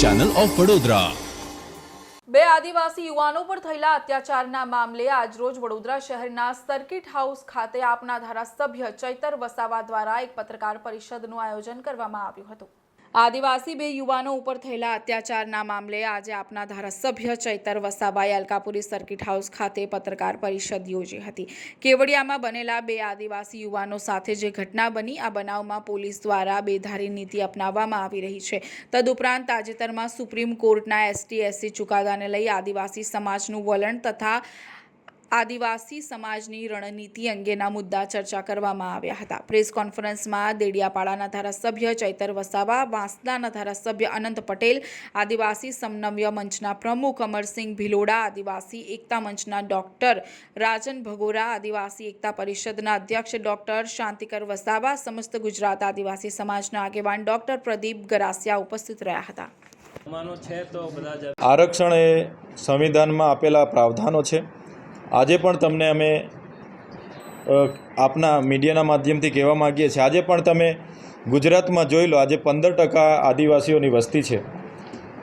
Channel of Vadodara બે આદિવાસી યુવાનો પર થયેલા અત્યાચારના મામલે આજરોજ વડોદરા શહેરના સર્કિટ હાઉસ ખાતે આપના ધારાસભ્ય ચૈતર વસાવા દ્વારા એક પત્રકાર પરિષદનું આયોજન કરવામાં આવ્યું હતું. આદિવાસી બે યુવાનો ઉપર થયેલા અત્યાચારના મામલે આજે આપના ધારાસભ્ય ચૈતર વસાવાએ અલકાપુરી સર્કિટ હાઉસ ખાતે પત્રકાર પરિષદ યોજી હતી. કેવડિયામાં બનેલા બે આદિવાસી યુવાનો સાથે જે ઘટના બની, આ બનાવમાં પોલીસ દ્વારા બેધારી નીતિ અપનાવવામાં આવી રહી છે. તદુપરાંત તાજેતરમાં સુપ્રીમ કોર્ટના એસટી, એસસી ચુકાદાને લઈ આદિવાસી સમાજનું વલણ તથા આદિવાસી સમાજની રણનીતિ અંગેના મુદ્દા ચર્ચા કરવામાં આવ્યા હતા. પ્રેસ કોન્ફરન્સમાં દેડિયાપાડાના ધારાસભ્ય ચૈતર વસાવા વાંસદાના ધારાસભ્ય અનંત પટેલ આદિવાસી સમન્વય મંચના પ્રમુખ અમરસિંહ ભિલોડા આદિવાસી એકતા મંચના ડોક્ટર રાજન ભગોરા આદિવાસી એકતા પરિષદના અધ્યક્ષ ડોક્ટર શાંતિકર વસાવા સમસ્ત ગુજરાત આદિવાસી સમાજના આગેવાન ડોક્ટર પ્રદીપ ગરાસિયા ઉપસ્થિત રહ્યા હતા. માનો છે તો બધા જ આરક્ષણ એ સંવિધાનમાં આપેલા પ્રાવધાનો છે. આજે પણ તમને અમે આપના મીડિયાના માધ્યમથી કહેવા માગીએ છીએ. આજે પણ તમે ગુજરાતમાં જોઈ લો, આજે પંદર ટકા આદિવાસીઓની વસ્તી છે.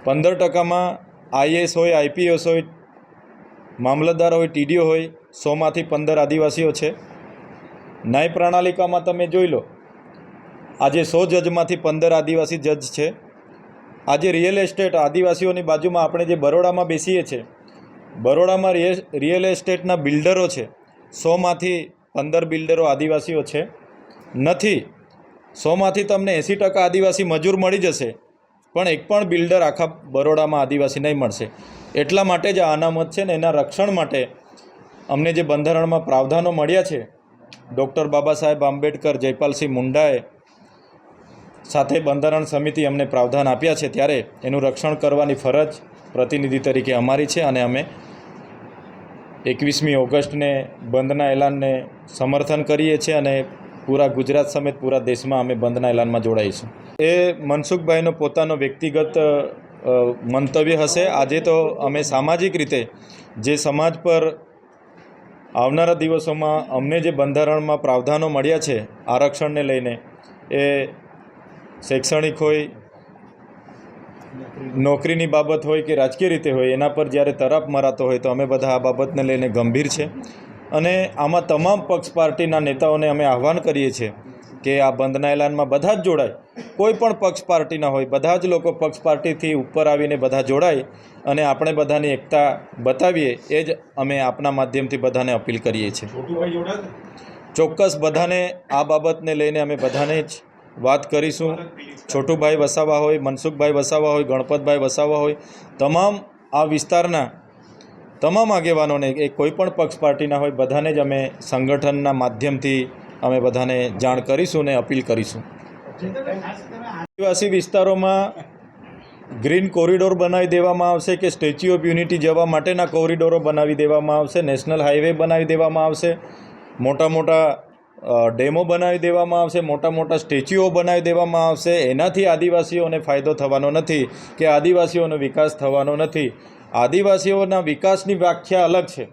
પંદર ટકામાં આઈએસ હોય, આઈપીએસ હોય, મામલતદાર હોય, ટીડીઓ હોય, સોમાંથી પંદર આદિવાસીઓ છે. ન્યાય પ્રણાલિકામાં તમે જોઈ લો, આજે સો જજમાંથી પંદર આદિવાસી જજ છે. આજે રિયલ એસ્ટેટ આદિવાસીઓની બાજુમાં આપણે જે બરોડામાં બેસીએ છીએ બરોડામાં રિયલ એસ્ટેટના બિલ્ડરો છે. સોમાંથી પંદર બિલ્ડરો આદિવાસીઓ છે. નથી. સોમાંથી તમને એંસી ટકા આદિવાસી મજૂર મળી જશે. પણ એક પણ બિલ્ડર આખા બરોડામાં આદિવાસી નહીં મળશે. એટલા માટે જ આ અનામત છે ને એના રક્ષણ માટે અમને જે બંધારણમાં પ્રાવધાનો મળ્યા છે, ડૉક્ટર બાબા સાહેબ આંબેડકર, જયપાલસિંહ મુંડાએ સાથે બંધારણ સમિતિ અમને પ્રાવધાન આપ્યા છે ત્યારે એનું રક્ષણ કરવાની ફરજ પ્રતિનિધિ તરીકે અમારી છે અને અમે એકવીસમી ઓગસ્ટને બંધના એલાનને સમર્થન કરીએ છીએ અને પૂરા ગુજરાત સમેત પૂરા દેશમાં અમે બંધના એલાનમાં જોડાઈશું એ મનસુખભાઈનો પોતાનો વ્યક્તિગત મંતવ્ય હશે. આજે તો અમે સામાજિક રીતે જે સમાજ પર આવનારા દિવસોમાં અમને જે બંધારણમાં પ્રાવધાનો મળ્યા છે આરક્ષણને લઈને, એ શૈક્ષણિક હોય નોકરીની બાબત હોય કે રાજકીય રીતે હોય એના પર જ્યારે તરફ મરાતો હોય તો અમે બધા આ બાબતને લઈને ગંભીર છે. અને આમાં તમામ પક્ષ પાર્ટીના નેતાઓને અમે આહ્વાન કરીએ છીએ કે આ બંધના એલાનમાં બધા જ જોડાય. કોઈ પણ પક્ષ પાર્ટીના હોય બધા જ લોકો પક્ષ પાર્ટીથી ઉપર આવીને બધા જોડાય અને આપણે બધાની એકતા બતાવીએ એ જ અમે આપના માધ્યમથી બધાને અપીલ કરીએ છીએ. ચોક્કસ બધાને આ બાબતને લઈને અમે બધાને જ વાત કરીશું. છોટુભાઈ વસાવા હોય, મનસુખભાઈ વસાવા હોય, ગણપતભાઈ વસાવા હોય, તમામ આ વિસ્તારના તમામ આગેવાનોને એ કોઈપણ પક્ષ પાર્ટીના હોય, બધાને જ અમે સંગઠનના માધ્યમથી અમે બધાને જાણ કરીશું ને અપીલ કરીશું. આદિવાસી વિસ્તારોમાં ગ્રીન કોરિડોર બનાવી દેવામાં આવશે કે સ્ટેચ્યુ ઓફ યુનિટી જવા માટેના કોરિડોરો બનાવી દેવામાં આવશે, નેશનલ હાઈવે બનાવી દેવામાં આવશે. મોટા મોટા ડેમો બનાવી દેવામાં આવશે, મોટા મોટા સ્ટેચ્યુઓ બનાવી દેવામાં આવશે. એનાથી આદિવાસીઓને ફાયદો થવાનો નથી કે આદિવાસીઓનો વિકાસ થવાનો નથી. આદિવાસીઓના વિકાસની વ્યાખ્યા અલગ છે.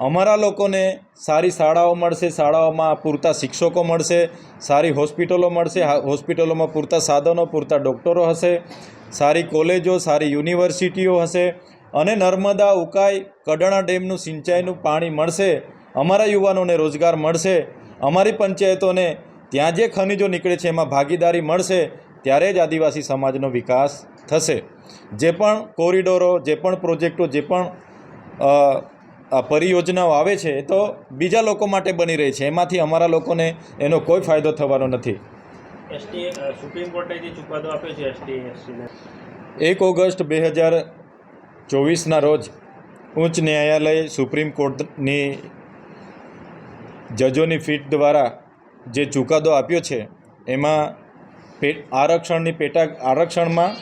અમારા લોકોને સારી શાળાઓ મળશે, શાળાઓમાં પૂરતા શિક્ષકો મળશે, સારી હોસ્પિટલો મળશે હોસ્પિટલોમાં પૂરતા સાધનો, પૂરતા ડૉક્ટરો હશે, સારી કોલેજો, સારી યુનિવર્સિટીઓ હશે અને નર્મદા ઉકાઈ કડાણા ડેમનું સિંચાઈનું પાણી મળશે. અમારા યુવાનોને રોજગાર મળશે. અમારી પંચાયતોને ત્યાં જે ખનિજો નીકળે છે એમાં ભાગીદારી મળશે ત્યારે જ આદિવાસી સમાજનો વિકાસ થશે. જે પણ કોરિડોરો જે પણ પ્રોજેક્ટો જે પણ પરિયોજનાઓ આવે છે એ તો બીજા લોકો માટે બની રહી છે. એમાંથી અમારા લોકોને એનો કોઈ ફાયદો થવાનો નથી. સુપ્રીમ કોર્ટે જે ચુકાદો આપ્યો છે એસટી એક ઓગસ્ટ બે હજાર ચોવીસના રોજ ઉચ્ચ ન્યાયાલય સુપ્રીમ કોર્ટની જજોની ફીટ દ્વારા જે ચુકાદો આપ્યો છે, એમાં પે આરક્ષણની પેટા આરક્ષણમાં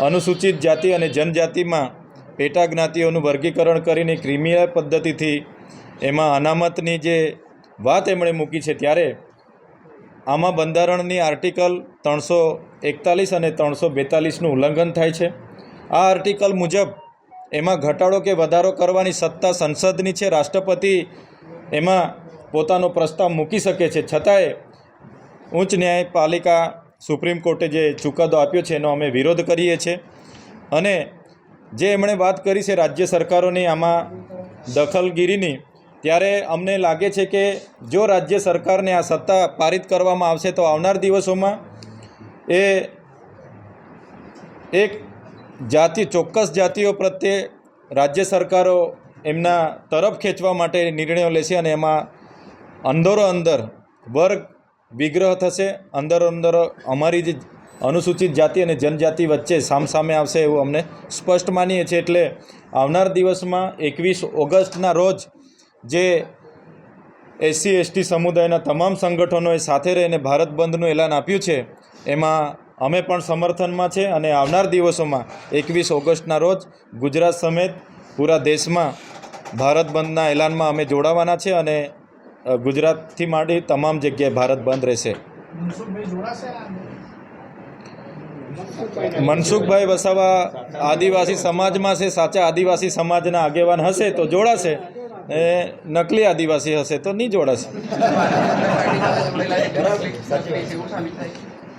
અનુસૂચિત જાતિ અને જનજાતિમાં પેટા જ્ઞાતિઓનું વર્ગીકરણ કરીને ક્રિમિનલ પદ્ધતિથી એમાં અનામતની જે વાત એમણે મૂકી છે ત્યારે આમાં બંધારણની આર્ટિકલ ત્રણસો એકતાલીસ અને ત્રણસો બેતાલીસનું ઉલ્લંઘન થાય છે. આ આર્ટિકલ મુજબ એમાં ઘટાડો કે વધારો કરવાની સત્તા સંસદની છે, રાષ્ટ્રપતિ એમાં પોતાનો પ્રસ્તાવ મૂકી શકે છે. છતાંય ઉચ્ચ ન્યાયપાલિકા સુપ્રીમ કોર્ટે જે ચુકાદો આપ્યો છે, એનો અમે વિરોધ કરીએ છીએ. અને જે એમણે વાત કરી છે રાજ્ય સરકારોની આમાં દખલગીરીની, ત્યારે અમને લાગે છે કે જો રાજ્ય સરકારને આ સત્તા પારિત કરવામાં આવશે તો આવનાર દિવસોમાં એ એક જાતિ, ચોક્કસ જાતિઓ પ્રત્યે રાજ્ય સરકારો એમના તરફ ખેંચવા માટે નિર્ણયો લેશે અને એમાં અંદરો અંદર વર્ગ વિગ્રહ થશે, અંદરો અંદર અમારી જે અનુસૂચિત જાતિ અને જનજાતિ વચ્ચે સામસામે આવશે એવું અમને સ્પષ્ટ માનીએ છીએ. એટલે આવનાર દિવસમાં એકવીસ ઓગસ્ટના રોજ જે એસસી, એસટી સમુદાયના તમામ સંગઠનોએ સાથે રહીને ભારત બંધનું એલાન આપ્યું છે, એમાં અમે પણ સમર્થનમાં છે અને આવનાર દિવસોમાં એકવીસ ઓગસ્ટના રોજ ગુજરાત સમેત પૂરા દેશમાં ભારત બંધના એલાનમાં અમે જોડાવાના છે અને ગુજરાતથી માંડી તમામ જગ્યાએ ભારત બંધ રહેશે. મનસુખભાઈ વસાવા આદિવાસી સમાજમાં છે સાચા આદિવાસી સમાજના આગેવાન હશે તો જોડાશે. એ નકલી આદિવાસી હશે તો નહીં જોડાશે.